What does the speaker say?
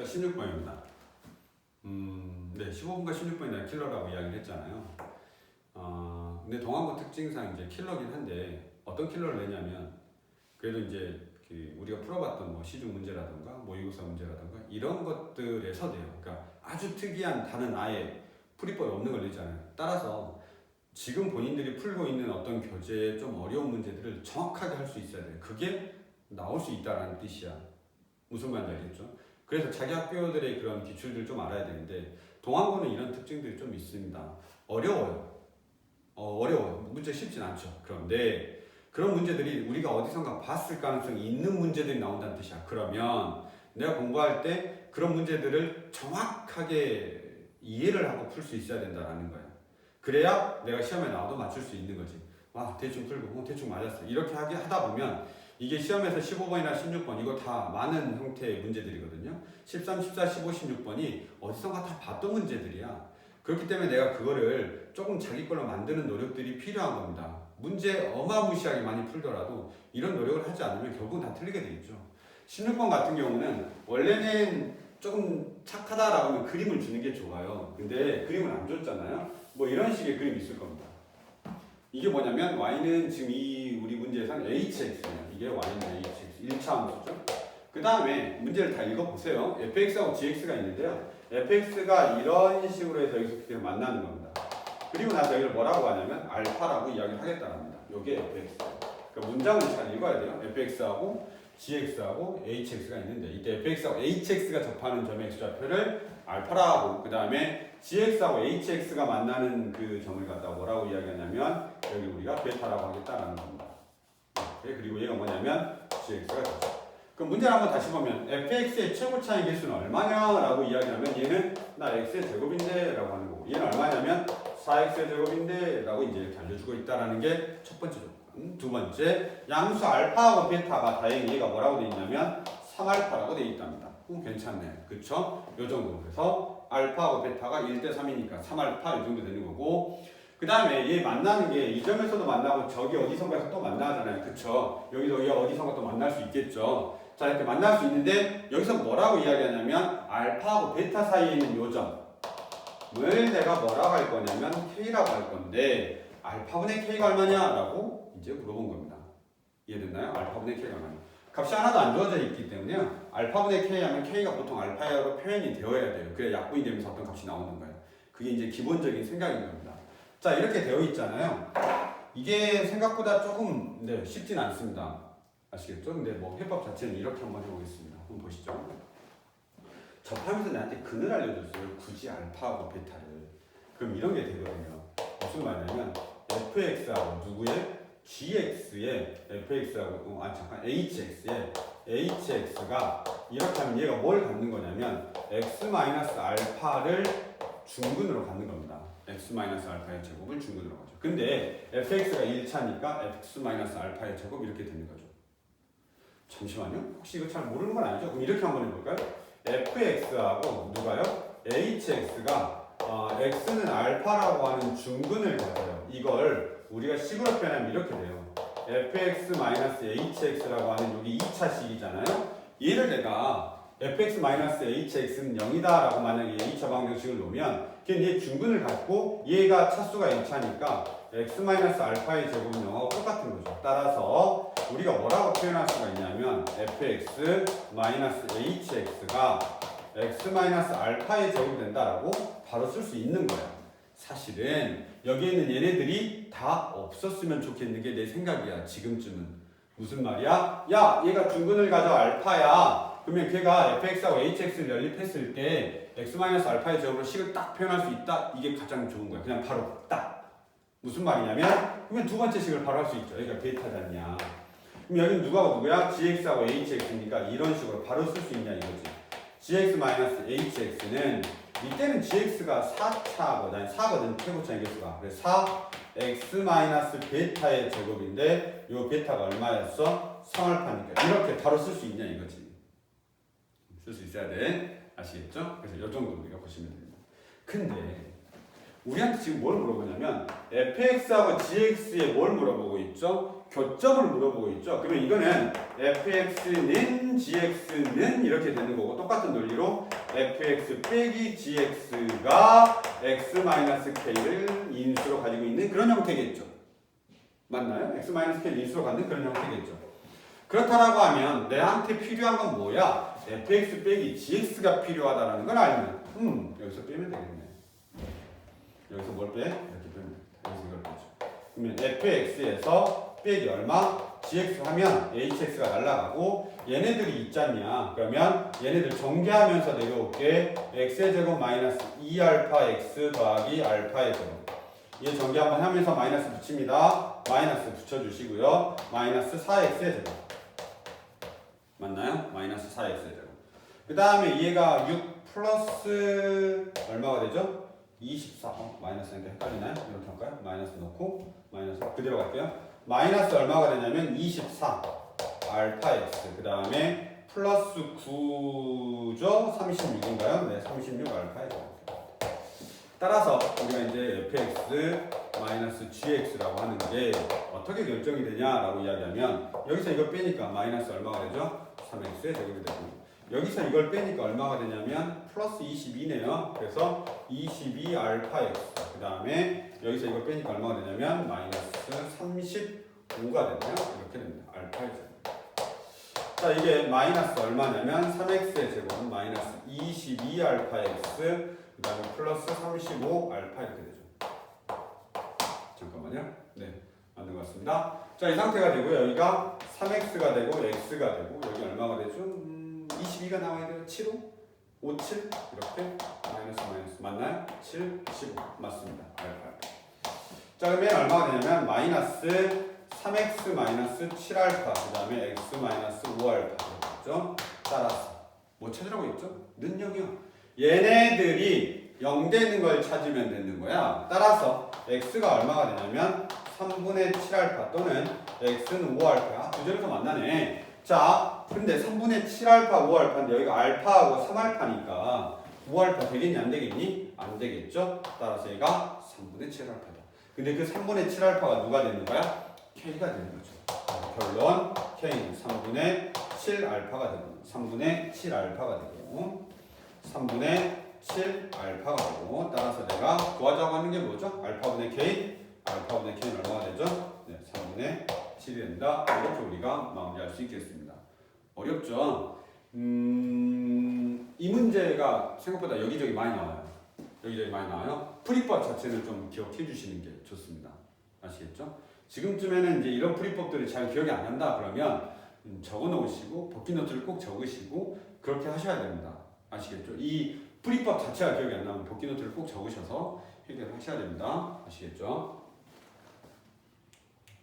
자, 16번입니다. 음, 네, 15번과 16번이 킬러라고 이야기를 했잖아요. 어, 근데 동안고 특징상 이제 킬러긴 한데 어떤 킬러를 내냐면 그래도 이제 그 우리가 풀어봤던 뭐 시중 문제라든가 모의고사 문제라든가 이런 것들에서 돼요. 그러니까 아주 특이한 다른 아예 풀이법이 없는 걸 내잖아요. 따라서 지금 본인들이 풀고 있는 어떤 교재의 좀 어려운 문제들을 정확하게 할 수 있어야 돼요. 그게 나올 수 있다라는 뜻이야. 무슨 말인지 알겠죠? 그래서 자기 학교들의 그런 기출들 좀 알아야 되는데 동안고는 이런 특징들이 좀 있습니다. 어려워요. 어, 어려워요. 문제 쉽진 않죠. 그런데 그런 문제들이 우리가 어디선가 봤을 가능성이 있는 문제들이 나온다는 뜻이야. 그러면 내가 공부할 때 그런 문제들을 정확하게 이해를 하고 풀 수 있어야 된다라는 거야. 그래야 내가 시험에 나와도 맞출 수 있는 거지. 와, 대충 풀고, 어, 대충 맞았어. 이렇게 하게 하다 보면 이게 시험에서 15번이나 16번 이거 다 많은 형태의 문제들이거든요. 13, 14, 15, 16번이 어디선가 다 봤던 문제들이야. 그렇기 때문에 내가 그거를 조금 자기 걸로 만드는 노력들이 필요한 겁니다. 문제 어마무시하게 많이 풀더라도 이런 노력을 하지 않으면 결국은 다 틀리게 되겠죠. 16번 같은 경우는 원래는 조금 착하다라고 하면 그림을 주는 게 좋아요. 근데 그림을 안 줬잖아요. 뭐 이런 식의 그림이 있을 겁니다. 이게 뭐냐면 y는 지금 이 우리 문제에서는 hx예요. 이게 y는 hx 1차 함수죠. 그 다음에 문제를 다 읽어보세요. fx하고 gx가 있는데요. fx가 이런 식으로 해서 여기서 그냥 만나는 겁니다. 그리고 나서 여기를 뭐라고 하냐면 알파라고 이야기를 하겠다랍니다. 요게 fx. 그러니까 문장을 잘 읽어야 돼요. fx하고 gx하고 hx가 있는데 이때 fx하고 hx가 접하는 점의 x좌표를 알파라고 그 다음에 gx하고 hx가 만나는 그 점을 갖다가 뭐라고 이야기하냐면 여기 우리가 베타라고 하겠다라는 겁니다. 네, 그리고 얘가 뭐냐면 gx가 되죠. 그럼 문제를 한번 다시 보면 fx의 최고 차이 개수는 얼마냐라고 이야기하면 얘는 나 x의 제곱인데 라고 하는 거고 얘는 얼마냐면 4x의 제곱인데 라고 이제 이렇게 알려주고 있다라는 게 첫 번째 조건 음, 두 번째 양수 알파하고 베타가 다행히 얘가 뭐라고 돼 있냐면 3알파라고 돼 있답니다 음, 괜찮네 그쵸? 요 정도 그래서 알파하고 베타가 1대 3이니까 3알파 이 정도 되는 거고 그 다음에 얘 만나는 게 이 점에서도 만나고 저기 어디선가에서 또 만나잖아요 그쵸? 여기도 얘 어디선가 또 만날 수 있겠죠 자 이렇게 만날 수 있는데 여기서 뭐라고 이야기하냐면 알파하고 베타 사이에 있는 요 점을 내가 뭐라고 할 거냐면 K라고 할 건데 알파분의 K가 얼마냐 라고 이제 물어본 겁니다. 이해됐나요? 알파분의 K가 얼마냐. 값이 하나도 안 주어져 있기 때문에요. 알파분의 K 하면 K가 보통 알파로 표현이 되어야 돼요. 그래야 약분이 되면서 어떤 값이 나오는 거예요. 그게 이제 기본적인 생각인 겁니다. 자 이렇게 되어 있잖아요. 이게 생각보다 조금 네, 쉽진 않습니다. 아시겠죠? 근데 뭐 해법 자체는 이렇게 한번 해보겠습니다. 한번 보시죠. 접하면서 나한테 근을 알려줬어요. 굳이 알파하고 베타를. 그럼 이런 게 되거든요. 무슨 말이냐면 fx하고 누구의 gx의 fx하고 어, 아 잠깐 hx의 hx가 이렇게 하면 얘가 뭘 갖는 거냐면 x 마이너스 중근으로 갖는 겁니다. x 마이너스 알파의 제곱을 중근으로 가죠. 근데 fx가 1차니까 x 마이너스 알파의 제곱 이렇게 되는 거죠. 잠시만요. 혹시 이거 잘 모르는 건 아니죠? 그럼 이렇게 한번 해볼까요? fx하고 누가요? hx가 어, x는 알파라고 하는 중근을 가져요. 이걸 우리가 식으로 표현하면 이렇게 돼요. fx-hx라고 하는 여기 2차식이잖아요. 얘를 내가 fx-hx는 0이다 라고 만약에 2차 방정식을 놓으면 걔는 얘 중근을 갖고 얘가 차수가 2차니까 x-알파의 제곱은 0하고 똑같은 거죠. 따라서 우리가 뭐라고 표현할 수가 있냐면 fx-hx가 x-알파의 제곱이 된다라고 바로 쓸 수 있는 거예요. 사실은 여기에 있는 얘네들이 다 없었으면 좋겠는 게 내 생각이야. 지금쯤은 무슨 말이야? 야, 얘가 중근을 가져 알파야. 그러면 걔가 fx하고 hx를 연립했을 때 x-알파의 제곱으로 식을 딱 표현할 수 있다. 이게 가장 좋은 거야. 그냥 바로 딱. 무슨 말이냐면 그러면 두 번째 식을 바로 할 수 있죠. 여기가 베타잖냐. 그럼 여기는 누가고 누구야? gx하고 hx니까 이런 식으로 바로 쓸 수 있냐 이거지. gx-hx는 이때는 gx가 4차거든, 4거든, 최고차의 개수가. 그래서 4 x-베타의 제곱인데, 요 베타가 얼마였어? 3알파니까. 이렇게 바로 쓸 수 있냐, 이거지. 쓸 수 있어야 돼. 아시겠죠? 그래서 요 정도 우리가 보시면 됩니다. 근데, 우리한테 지금 뭘 물어보냐면, fx하고 gx에 뭘 물어보고 있죠? 교점을 물어보고 있죠. 그러면 이거는 fx는 gx는 이렇게 되는 거고 똑같은 논리로 fx 빼기 gx가 x-k를 인수로 가지고 있는 그런 형태겠죠. 맞나요? x-k를 인수로 갖는 그런 형태겠죠. 그렇다라고 하면 내한테 필요한 건 뭐야? Fx 빼기 gx가 필요하다라는 걸 알면 음 여기서 빼면 되겠네. 여기서 뭘 빼? 이렇게 빼면 되겠다. 여기서 이걸 빼죠. 그러면 fx에서 빼기 얼마? gx 하면 hx가 날라가고 얘네들이 있잖냐 그러면 얘네들 전개하면서 내려올게 x의 제곱 마이너스 2알파 x 더하기 알파의 제곱 얘 전개 한번 하면서 마이너스 붙입니다 마이너스 붙여주시고요 마이너스 4x의 제곱 맞나요? 마이너스 4x의 제곱 그 다음에 얘가 6 플러스 얼마가 되죠? 24 어, 마이너스인데 헷갈리나요? 이렇게 할까요? 마이너스 넣고 마이너스 그대로 갈게요 마이너스 얼마가 되냐면 24 알파 x 그 다음에 플러스 9죠 36인가요? 네 36 알파죠 따라서 우리가 이제 fx 마이너스 gx라고 하는 게 어떻게 결정이 되냐라고 이야기하면 여기서 이걸 빼니까 마이너스 얼마가 되죠? 3x의 제곱이 되고 여기서 이걸 빼니까 얼마가 되냐면 플러스 22네요 그래서 22 알파 x 그 다음에 여기서 이걸 빼니까 얼마가 되냐면 마이너스 35가 되나요? 이렇게 됩니다. 알파의 제곱. 자 이게 마이너스 얼마냐면 3x의 제곱은 마이너스 22 알파 x 그 다음에 플러스 35 알파 이렇게 되죠. 잠깐만요. 네 맞는 것 같습니다. 자 이 상태가 되고요. 여기가 3x가 되고 x가 되고 여기 얼마가 되죠? 음, 22가 나와야 돼요. 75 57 이렇게 마이너스 마이너스 맞나요? 7 15 맞습니다. 자 그러면 얼마가 되냐면 마이너스 3x 마이너스 7알파 그 다음에 x 마이너스 5알파 그렇죠? 따라서 뭐 찾으라고 했죠? 능력이요. 얘네들이 0 되는 걸 찾으면 되는 거야. 따라서 x가 얼마가 되냐면 3분의 7알파 또는 x는 5알파 두 점에서 만나네. 자 근데 3분의 7알파 5알파인데 여기가 알파하고 3알파니까 5알파 되겠니 안 되겠니? 안 되겠죠? 따라서 얘가 3분의 7알파다. 근데 그 3분의 7알파가 누가 되는 거야? K가 되는 거죠. 결론 K는 3분의 7알파가 되고 3분의 7알파가 되고 3분의 7 알파가 되고 따라서 내가 구하자고 하는 게 뭐죠? 알파분의 K 알파분의 K는 얼마가 되죠? 네, 3분의 7이 된다. 이렇게 우리가 마무리할 수 있겠습니다. 어렵죠? 음, 이 문제가 생각보다 여기저기 많이 나와요. 여기저기 많이 나와요. 풀이법 자체는 좀 기억해 주시는 게 좋습니다. 아시겠죠? 지금쯤에는 이제 이런 풀이법들이 잘 기억이 안 난다 그러면 음, 적어 놓으시고 복귀 노트를 꼭 적으시고 그렇게 하셔야 됩니다. 아시겠죠? 이 풀이법 자체가 기억이 안 나면 복귀 노트를 꼭 적으셔서 해결하셔야 됩니다. 아시겠죠?